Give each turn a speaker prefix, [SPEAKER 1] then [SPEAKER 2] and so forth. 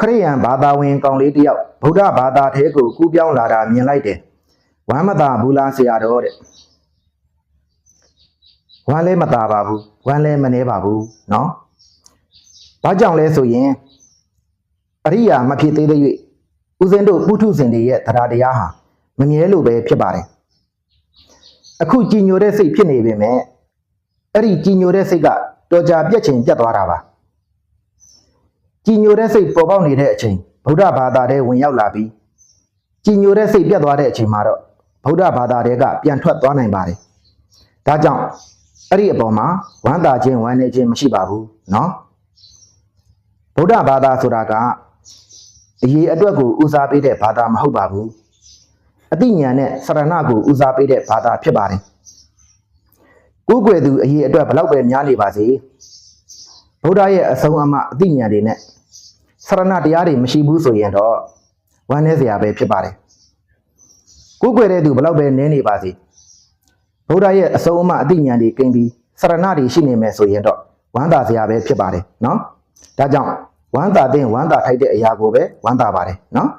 [SPEAKER 1] ခရိယန်ဘာသာဝင်ကောင်လေးတယောက်ဗုဒ္ဓဘာသာထဲကိုကူးပြောင်းလာတာမြင်လိုက်တယ်ဝမ်းမသာဘူးလားဆရာတော်တဲ့ဝမ်းလည်းမသာပါဘူးဝမ်းလည်းမနှဲပါဘူးเนาะဘာကြောင့်လဲဆိုရင်အရိယာမဖြစ်သေးတဲ့၍ဦးဇင်းတို့ပုထုဇဉ်တွေရဲ့တရားတရားဟာမမြဲလို့ပဲဖြစ်ပါတယ်အခုကြည်ညိုတဲ့စိတ်ဖြစ်နေပေမဲ့အဲ့ဒီကြည်ညိုတဲ့စိတ်ကတော်ကြာပြက်ချင်ပြက်သွားတာပါ ကြည်ညိုတဲ့စိတ်ပေါ်ပေါက်နေတဲ့အချိန်ဗုဒ္ဓဘာသာထဲဝင်ရောက်လာပြီးကြည်ညိုတဲ့စိတ်ပြက်သွားတဲ့အချိန်မှာတော့ဗုဒ္ဓဘာသာတွေကပြန်ထွက်သွားနိုင်ပါတယ်ဒါကြောင့်အဲ့ဒီအပေါ်မှာဝမ်းသာခြင်းဝမ်းနည်းခြင်းမရှိပါဘူးเนาะဗုဒ္ဓဘာသာဆိုတာကအရေးအတွက်ကိုဦးစားပေးတဲ့ဘာသာမဟုတ်ပါဘူးအတိညာနဲ့စရဏကိုဦးစားပေးတဲ့ဘာသာဖြစ်ပါတယ်ကိုယ်ွယ်သူအရေးအတွက်ဘလောက်ပဲများနေပါစေ ဗုဒ္ဓရဲ့အဆုံးအမအသိဉာဏ်တွေနဲ့ဆရဏတရားတွေမရှိဘူးဆိုရင်တော့ဝမ်းနည်းစရာပဲဖြစ်ပါတယ်ကိုးကွယ်တဲ့သူဘလောက်ပဲနည်းနေပါစေဗုဒ္ဓရဲ့အဆုံးအမအသိဉာဏ်တွေကင်ပြီးဆရဏတွေရှိနေမယ်ဆိုရင်တော့ဝမ်းသာစရာပဲဖြစ်ပါတယ်နော်ဒါကြောင့်ဝမ်းသာတဲ့ဝမ်းသာထိုက်တဲ့အရာကိုပဲဝမ်းသာပါတယ်နော်